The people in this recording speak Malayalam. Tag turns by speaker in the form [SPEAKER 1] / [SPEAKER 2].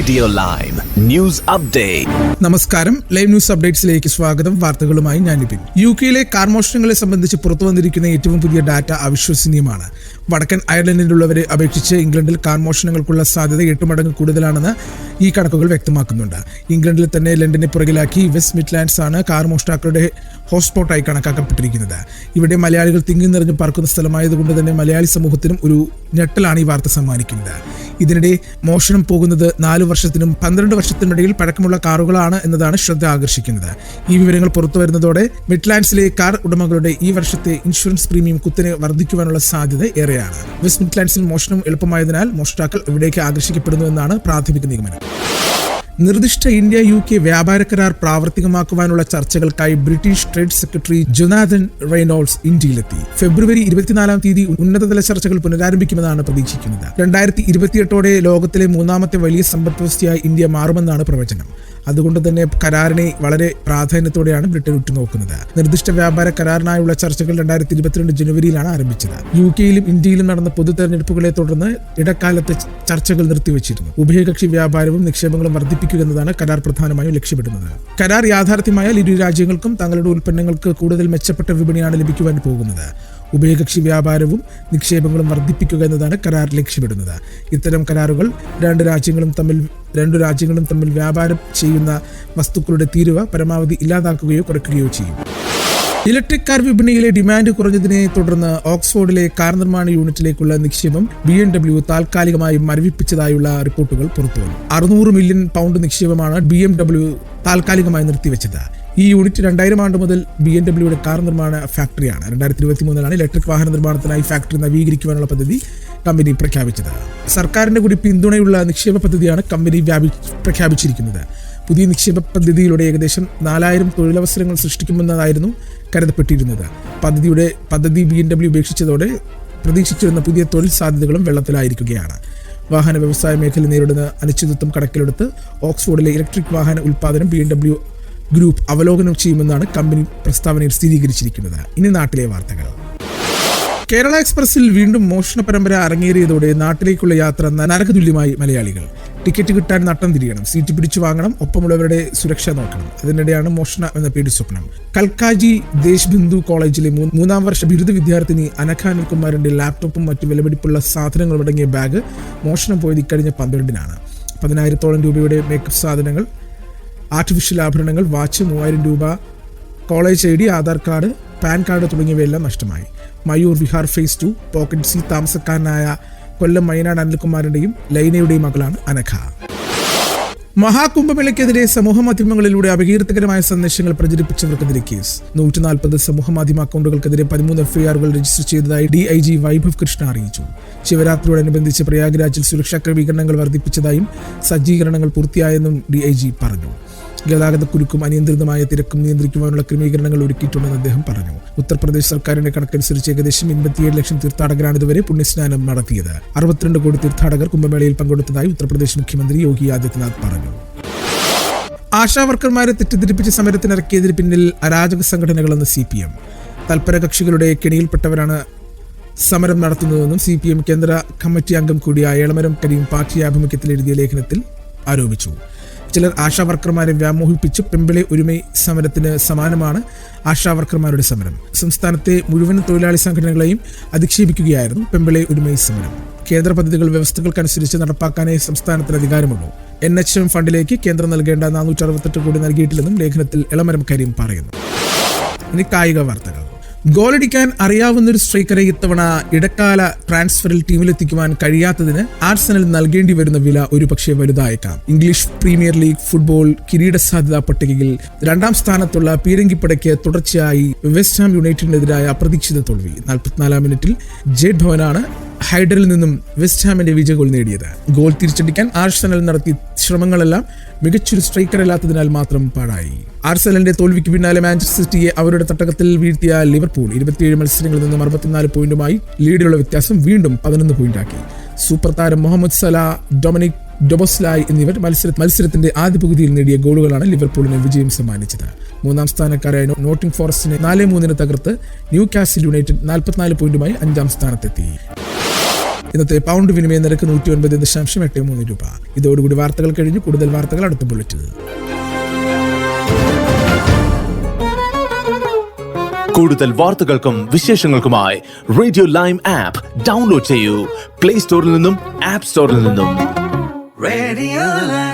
[SPEAKER 1] റേഡിയോ ലൈവ് ന്യൂസ് അപ്ഡേറ്റ്
[SPEAKER 2] നമസ്കാരം. ലൈവ് ന്യൂസ് അപ്ഡേറ്റ്സിലേക്ക് സ്വാഗതം. വാർത്തകളുമായി ഞാൻ നിപിൻ യു കെയിലെ കാർ മോഷണങ്ങളെ സംബന്ധിച്ച് പുറത്തു വന്നിരിക്കുന്ന ഏറ്റവും പുതിയ ഡാറ്റ അവിശ്വസനീയമാണ്. വടക്കൻ അയർലൻഡിലുള്ളവരെ അപേക്ഷിച്ച് ഇംഗ്ലണ്ടിൽ കാർ മോഷണങ്ങൾക്കുള്ള സാധ്യത എട്ട് മടങ്ങ് കൂടുതലാണെന്ന് ഈ കണക്കുകൾ വ്യക്തമാക്കുന്നുണ്ട്. ഇംഗ്ലണ്ടിൽ തന്നെ ലണ്ടനെ പുറകിലാക്കി വെസ്റ്റ് മിഡ്ലാൻഡ്സ് ആണ് കാർ മോഷ്ടാക്കളുടെ ഹോട്ട്സ്പോട്ടായി കണക്കാക്കപ്പെട്ടിരിക്കുന്നത്. ഇവിടെ മലയാളികൾ തിങ്ങി നിറഞ്ഞു പറക്കുന്ന സ്ഥലമായതുകൊണ്ട് തന്നെ മലയാളി സമൂഹത്തിനും ഒരു ഞെട്ടലാണ് ഈ വാർത്ത സമ്മാനിക്കുന്നത്. ഇതിനിടെ മോഷണം പോകുന്നത് നാലു വർഷത്തിനും പന്ത്രണ്ട് വർഷത്തിനിടയിൽ പഴക്കമുള്ള കാറുകളാണ് എന്നതാണ് ശ്രദ്ധ ആകർഷിക്കുന്നത്. ഈ വിവരങ്ങൾ പുറത്തു വരുന്നതോടെ മിഡ്ലാൻഡ്സിലെ കാർ ഉടമകളുടെ ഈ വർഷത്തെ ഇൻഷുറൻസ് പ്രീമിയം കുത്തനെ വർദ്ധിക്കുവാനുള്ള സാധ്യത ഏറെയാണ്. വെസ്റ്റ് മിഡ്ലാൻഡ്സിൽ മോഷണം എളുപ്പമായതിനാൽ മോഷ്ടാക്കൾ ഇവിടേക്ക് ആകർഷിക്കപ്പെടുന്നു എന്നാണ് പ്രാഥമിക നിഗമനം. നിർദ്ദിഷ്ട ഇന്ത്യ യു കെ വ്യാപാര കരാർ പ്രാവർത്തികമാക്കുവാനുള്ള ചർച്ചകൾക്കായി British trade secretary Jonathan Reynolds ഇന്ത്യയിലെത്തി. ഫെബ്രുവരി ഇരുപത്തിനാലാം തീയതി ഉന്നതതല ചർച്ചകൾ പുനരാരംഭിക്കുമെന്നാണ് പ്രതീക്ഷിക്കുന്നത്. രണ്ടായിരത്തി ഇരുപത്തിയെട്ടോടെ ലോകത്തിലെ മൂന്നാമത്തെ വലിയ സമ്പദ് വ്യവസ്ഥയായി ഇന്ത്യ മാറുമെന്നാണ് പ്രവചനം. അതുകൊണ്ട് തന്നെ കരാറിനെ വളരെ പ്രാധാന്യത്തോടെയാണ് ബ്രിട്ടൻ ഉറ്റുനോക്കുന്നത്. നിർദ്ദിഷ്ട വ്യാപാര കരാറിനായുള്ള ചർച്ചകൾ രണ്ടായിരത്തി ഇരുപത്തിരണ്ട് ജനുവരിയിലാണ് ആരംഭിച്ചത്. യു കെയിലും ഇന്ത്യയിലും നടന്ന പൊതു തെരഞ്ഞെടുപ്പുകളെ തുടർന്ന് ഇടക്കാലത്തെ ചർച്ചകൾ നിർത്തിവച്ചിരുന്നു. ഉഭയകക്ഷി വ്യാപാരവും നിക്ഷേപങ്ങളും വർദ്ധിപ്പിക്കുക എന്നതാണ് കരാർ പ്രധാനമായും ലക്ഷ്യമിടുന്നത്. കരാർ യാഥാർത്ഥ്യമായാൽ ഇരു രാജ്യങ്ങൾക്കും തങ്ങളുടെ ഉൽപ്പന്നങ്ങൾക്ക് കൂടുതൽ മെച്ചപ്പെട്ട വിപണിയാണ് ലഭിക്കുവാൻ പോകുന്നത്. ഉഭയകക്ഷി വ്യാപാരവും നിക്ഷേപങ്ങളും വർദ്ധിപ്പിക്കുക എന്നതാണ് കരാർ ലക്ഷ്യമിടുന്നത്. ഇത്തരം കരാറുകൾ രണ്ട് രാജ്യങ്ങളും തമ്മിൽ രണ്ടു രാജ്യങ്ങളും തമ്മിൽ വ്യാപാരം ചെയ്യുന്ന വസ്തുക്കളുടെ തീരുവ പരമാവധി ഇല്ലാതാക്കുകയോ കുറയ്ക്കുകയോ ചെയ്യും. ഇലക്ട്രിക് കാർ വിപണിയിലെ ഡിമാൻഡ് കുറഞ്ഞതിനെ തുടർന്ന് ഓക്സ്ഫോർഡിലെ കാർ നിർമ്മാണ യൂണിറ്റിലേക്കുള്ള നിക്ഷേപം ബി എം ഡബ്ല്യു താൽക്കാലികമായി മരവിപ്പിച്ചതായുള്ള റിപ്പോർട്ടുകൾ പുറത്തുവന്നു. അറുന്നൂറ് മില്യൺ പൗണ്ട് നിക്ഷേപമാണ് ബി എം ഡബ്ല്യു താൽക്കാലികമായി നിർത്തിവെച്ചത്. ഈ യൂണിറ്റ് രണ്ടായിരം ആണ്ട് മുതൽ ബി എം ഡബ്ല്യൂയുടെ കാർ നിർമ്മാണ ഫാക്ടറിയാണ്. രണ്ടായിരത്തി ഇരുപത്തി മൂന്നിലാണ് ഇലക്ട്രിക് വാഹന നിർമ്മാണത്തിനായി ഫാക്ടറി നവീകരിക്കുവാനുള്ള പദ്ധതി കമ്പനി പ്രഖ്യാപിച്ചത്. സർക്കാരിന്റെ കൂടി പിന്തുണയുള്ള നിക്ഷേപ പദ്ധതിയാണ് കമ്പനി വ്യാപി പ്രഖ്യാപിച്ചിരിക്കുന്നത്. പുതിയ നിക്ഷേപ പദ്ധതിയിലൂടെ ഏകദേശം നാലായിരം തൊഴിലവസരങ്ങൾ സൃഷ്ടിക്കുമെന്നതായിരുന്നു കരുതപ്പെട്ടിരുന്നത്. പദ്ധതിയുടെ പദ്ധതി ബി എം ഡബ്ല്യു ഉപേക്ഷിച്ചതോടെ പ്രതീക്ഷിച്ചിരുന്ന പുതിയ തൊഴിൽ സാധ്യതകളും വെള്ളത്തിലായിരിക്കുകയാണ്. വാഹന വ്യവസായ മേഖല നേരിടുന്ന അനിശ്ചിതത്വം കണക്കിലെടുത്ത് ഓക്സ്ഫോർഡിലെ ഇലക്ട്രിക് വാഹന ഉൽപ്പാദനം ബി എം ഡബ്ല്യു ഗ്രൂപ്പ് അവലോകനം ചെയ്യുമെന്നാണ് കമ്പനി പ്രസ്താവനയിൽ സ്ഥിരീകരിച്ചിരിക്കുന്നത്. ഇനി നാട്ടിലെ വാർത്തകൾ. കേരള എക്സ്പ്രസിൽ വീണ്ടും മോഷണ പരമ്പര അരങ്ങേറിയതോടെ നാട്ടിലേക്കുള്ള യാത്ര നരകതുല്യമായി മലയാളികൾ. ടിക്കറ്റ് കിട്ടാൻ നട്ടം തിരിയണം സീറ്റ് പിടിച്ചു വാങ്ങണം ഒപ്പമുള്ളവരുടെ സുരക്ഷ നോക്കണം. അതിനിടെയാണ് മോഷണ എന്ന പേടി സ്വപ്നം. കൽക്കാജി ദേശബിന്ദു കോളേജിലെ മൂന്നാം വർഷ ബിരുദ വിദ്യാർത്ഥിനി അനഖ ലാപ്ടോപ്പും മറ്റു വിലപിടിപ്പുള്ള സാധനങ്ങളും അടങ്ങിയ ബാഗ് മോഷണം പോയത് ഇക്കഴിഞ്ഞ പന്ത്രണ്ടിനാണ്. പതിനായിരത്തോളം രൂപയുടെ മേക്കപ്പ് സാധനങ്ങൾ ആർട്ടിഫിഷ്യൽ ആഭരണങ്ങൾ വാച്ച് മൂവായിരം രൂപ college I D Aadhaar card PAN card തുടങ്ങിയവയെല്ലാം നഷ്ടമായി. Mayur Vihar phase two pocket C താമസക്കാരനായ Kollam Mainad അനിൽകുമാറിന്റെയും ലൈനയുടെയും മകളാണ് അനഘ. മഹാകുംഭമേളയ്ക്കെതിരെ സമൂഹ മാധ്യമങ്ങളിലൂടെ അപകീർത്തകരമായ സന്ദേശങ്ങൾ പ്രചരിപ്പിച്ചവർക്കെതിരെ കേസ്. നൂറ്റി നാൽപ്പത് സമൂഹ മാധ്യമ അക്കൗണ്ടുകൾക്കെതിരെ പതിമൂന്ന് എഫ്ഐആറുകൾ രജിസ്റ്റർ ചെയ്തതായി D I G Vaibhav Krishna അറിയിച്ചു. ശിവരാത്രിയോടനുബന്ധിച്ച് പ്രയാഗ്രാജിൽ സുരക്ഷാ ക്രമീകരണങ്ങൾ വർദ്ധിപ്പിച്ചതായും സജ്ജീകരണങ്ങൾ പൂർത്തിയായെന്നും ഡി ഐ ജി പറഞ്ഞു. ഗതാഗതക്കുരുക്കും അനിയന്ത്രിതമായ തിരക്കും നിയന്ത്രിക്കുവാനുള്ള ക്രമീകരണങ്ങൾ ഒരുക്കിയിട്ടുണ്ടെന്ന് അദ്ദേഹം പറഞ്ഞു. ഉത്തർപ്രദേശ് സർക്കാരിന്റെ കണക്കനുസരിച്ച് ഏകദേശം എൺപത്തിയേഴ് ലക്ഷം തീർത്ഥാടകരാണ് ഇതുവരെ പുണ്യസ്നാനം നടത്തിയത്. അറുപത്തിരണ്ട് കോടി തീർത്ഥാടകർ കുംഭമേളയിൽ പങ്കെടുത്തതായി ഉത്തർപ്രദേശ് മുഖ്യമന്ത്രി യോഗി ആദിത്യനാഥ് പറഞ്ഞു. ആശാ വർക്കർമാരെ തെറ്റിദ്ധരിപ്പിച്ച് സമരത്തിനിറക്കിയതിന് പിന്നിൽ അരാജക സംഘടനകളെന്ന് സി പി എം തൽപര കക്ഷികളുടെ കെണിയിൽപ്പെട്ടവരാണ് സമരം നടത്തുന്നതെന്നും സി പി എം കേന്ദ്ര കമ്മിറ്റി അംഗം കൂടിയായ എളമരം കരീം പാർട്ടി ആഭിമുഖ്യത്തിൽ എഴുതിയ ലേഖനത്തിൽ ആരോപിച്ചു. ചിലർ ആശാ വർക്കർമാരെ വ്യാമോഹിപ്പിച്ച് പെമ്പിളെ ഒരുമൈ സമരത്തിന് സമാനമാണ് ആശാ വർക്കർമാരുടെ സമരം. സംസ്ഥാനത്തെ മുഴുവൻ തൊഴിലാളി സംഘടനകളെയും അധിക്ഷേപിക്കുകയായിരുന്നു പെമ്പിളെ ഒരുമൈ സമരം. കേന്ദ്ര പദ്ധതികൾ വ്യവസ്ഥകൾക്കനുസരിച്ച് നടപ്പാക്കാനേ സംസ്ഥാനത്തിന് അധികാരമുള്ളൂ. എൻ എച്ച് എം ഫണ്ടിലേക്ക് കേന്ദ്രം നൽകേണ്ട നാനൂറ്റി അറുപത്തെട്ട് കോടി നൽകിയിട്ടില്ലെന്നും ലേഖനത്തിൽ ഇളമരം കരീം പറയുന്നു. ഇനി കായിക വാർത്തകൾ ഗോളടിക്കാൻ അറിയാവുന്ന ഒരു സ്ട്രൈക്കറെ ഇത്തവണ ഇടക്കാല ട്രാൻസ്ഫറിൽ ടീമിലെത്തിക്കുവാൻ കഴിയാത്തതിന് ആർസനൽ നൽകേണ്ടി വരുന്ന വില ഒരുപക്ഷെ വലുതായേക്കാം. ഇംഗ്ലീഷ് പ്രീമിയർ ലീഗ് ഫുട്ബോൾ കിരീട സാധ്യതാ പട്ടികയിൽ രണ്ടാം സ്ഥാനത്തുള്ള പീരങ്കിപ്പടയ്ക്ക് തുടർച്ചയായി വെസ്റ്റ് ഹാം യുണൈറ്റഡിനെതിരായ അപ്രതീക്ഷിത തോൽവി. നാൽപ്പത്തിനാലാം മിനിറ്റിൽ ജേഡ് ഭവനാണ് ഹൈഡറിൽ നിന്നും വെസ്റ്റ് ഹാമിന്റെ വിജയ ഗോൾ നേടിയത്. ഗോൾ തിരിച്ചടിക്കാൻ ആർസനൽ നടത്തിയ ശ്രമങ്ങളെല്ലാം മികച്ചൊരു സ്ട്രൈക്കർ അല്ലാത്തതിനാൽ മാത്രം പാഴായി. ആർസനലിന്റെ തോൽവിക്ക് പിന്നാലെ മാഞ്ചസ്റ്റർ സിറ്റിയെ അവരുടെ തട്ടകത്തിൽ വീഴ്ത്തിയ ലിവർപൂൾ ഇരുപത്തിയേഴ് മത്സരങ്ങളിൽ നിന്നും അറുപത്തിനാല് പോയിന്റുമായി ലീഡിലുള്ള വ്യത്യാസം വീണ്ടും പതിനൊന്ന് പോയിന്റാക്കി. സൂപ്പർ താരം മുഹമ്മദ് സല ഡൊമിനിക് ഡൊബോസ്ലായ് എന്നിവർ മത്സര മത്സരത്തിന്റെ ആദ്യ പകുതിയിൽ നേടിയ ഗോളുകളാണ് ലിവർപൂളിന് വിജയം സമ്മാനിച്ചത്. മൂന്നാം സ്ഥാനക്കാരായ നോട്ടിംഗ് ഫോറസ്റ്റിനെ നാല് മൂന്നിന് തകർത്ത് ന്യൂ കാസിൽ യുണൈറ്റഡ് നാൽപ്പത്തിനാല് പോയിന്റുമായി അഞ്ചാം സ്ഥാനത്തെത്തി. ഇന്നത്തെ പൗണ്ട് വിനിമയ നിരക്ക് നൂറ്റി ഒൻപത് ദശാംശം എട്ട് മൂന്ന് രൂപ. ഇതോടുകൂടി വാർത്തകൾ കഴിഞ്ഞ്. കൂടുതൽ വാർത്തകൾ അടുത്ത ബുള്ളറ്റിൽ
[SPEAKER 1] കൂടുതൽ വാർത്തകൾക്കും വിശേഷങ്ങൾക്കുമായി റേഡിയോ ലൈം ആപ്പ് ഡൗൺലോഡ് ചെയ്യൂ. പ്ലേ സ്റ്റോറിൽ നിന്നും ആപ്പ് സ്റ്റോറിൽ നിന്നും.
[SPEAKER 3] റേഡിയോ.